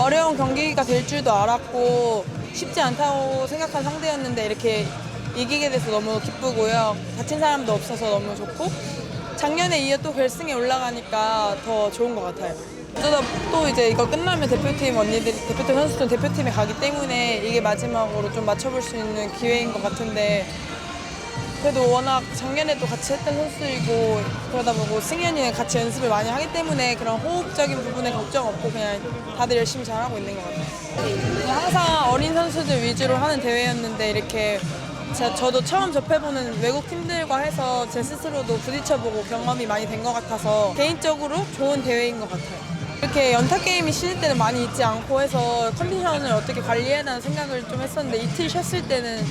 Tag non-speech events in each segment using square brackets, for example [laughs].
어려운 경기가 될 줄도 알았고 쉽지 않다고 생각한 상대였는데 이렇게 이기게 돼서 너무 기쁘고요. 다친 사람도 없어서 너무 좋고 작년에 이어 또 결승에 올라가니까 더 좋은 것 같아요. 어쩌다 또 이제 이거 끝나면 대표팀 언니들이 대표팀 선수들 대표팀에 가기 때문에 이게 마지막으로 좀 맞춰볼 수 있는 기회인 것 같은데 그래도 워낙 작년에도 같이 했던 선수이고 그러다 보고 승현이는 같이 연습을 많이 하기 때문에 그런 호흡적인 부분에 걱정 없고 그냥 다들 열심히 잘하고 있는 것 같아요. 항상 어린 선수들 위주로 하는 대회였는데 이렇게 제가 저도 처음 접해보는 외국 팀들과 해서 제 스스로도 부딪혀보고 경험이 많이 된 것 같아서 개인적으로 좋은 대회인 것 같아요. 이렇게 연타 게임이 쉬는 때는 많이 있지 않고 해서 컨디션을 어떻게 관리해야 하는 생각을 좀 했었는데 이틀 쉬었을 때는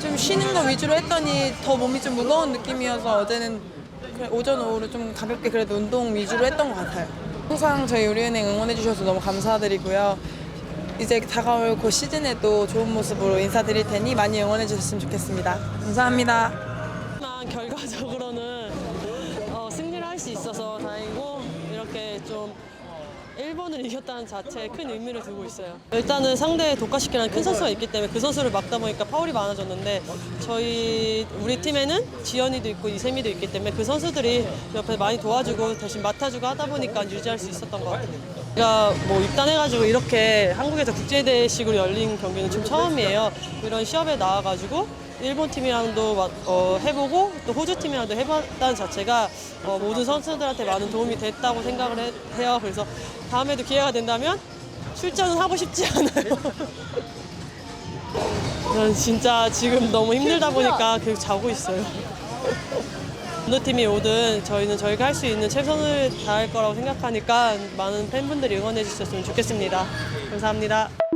좀 쉬는 거 위주로 했더니 더 몸이 좀 무거운 느낌이어서 어제는 오전 오후로 좀 가볍게 그래도 운동 위주로 했던 것 같아요. 항상 저희 우리은행 응원해 주셔서 너무 감사드리고요. 이제 다가올 그 시즌에도 좋은 모습으로 인사드릴 테니 많이 응원해 주셨으면 좋겠습니다. 감사합니다. 결과적으로는 어, 승리를 할 수 있어서 다행이고 이렇게 좀 일본을 이겼다는 자체에 큰 의미를 두고 있어요. 일단은 상대 독과시키라는 큰 선수가 있기 때문에 그 선수를 막다 보니까 파울이 많아졌는데 저희 우리 팀에는 지연이도 있고 이세미도 있기 때문에 그 선수들이 옆에 많이 도와주고 대신 맡아주고 하다 보니까 유지할 수 있었던 것 같아요. 제가 뭐 입단해가지고 이렇게 한국에서 국제대식으로 열린 경기는 지금 처음이에요. 이런 시합에 나와가지고 일본 팀이랑도 마- 어, 해보고 또 호주 팀이랑도 해봤다는 자체가 어, 모든 선수들한테 많은 도움이 됐다고 생각을 해, 해요. 그래서 다음에도 기회가 된다면 출전은 하고 싶지 않아요. [laughs] 난 진짜 지금 너무 힘들다 보니까 계속 자고 있어요. 어느 팀이 오든 저희는 저희가 할 수 있는 최선을 다할 거라고 생각하니까 많은 팬분들이 응원해 주셨으면 좋겠습니다. 감사합니다.